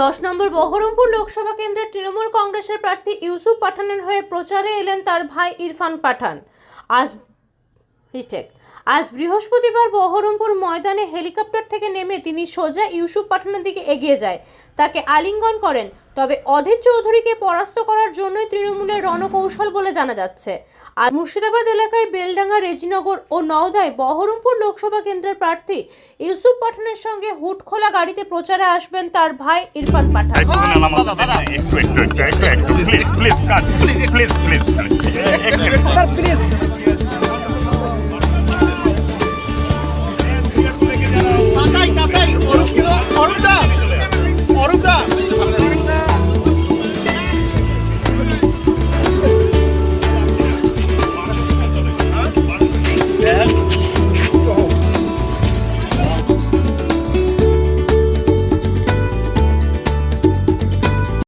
দশ নম্বর, বহরমপুর লোকসভা কেন্দ্রের তৃণমূল কংগ্রেসের প্রার্থী ইউসুফ পাঠানের হয়ে প্রচারে এলেন তার ভাই ইরফান পাঠান। আজ রিটেক আজ বৃহস্পতিবার বহরমপুর ময়দানে হেলিকপ্টার থেকে নেমে তিনি সোজা ইউসুফ পাঠানের দিকে এগিয়ে যায়। তাকে আলিঙ্গন করেন। তবে অধীর চৌধুরীকে পরাস্ত করার জন্যই তৃণমূলের রণকৌশল বলে জানা যাচ্ছে। আর মুর্শিদাবাদ এলাকায় বেলডাঙ্গা রেজিনগর ও নওদায় বহরমপুর লোকসভা কেন্দ্রের প্রার্থী ইউসুফ পাঠানের সঙ্গে হুট খোলা গাড়িতে প্রচারে আসবেন তার ভাই Irfan Pathan. Please please please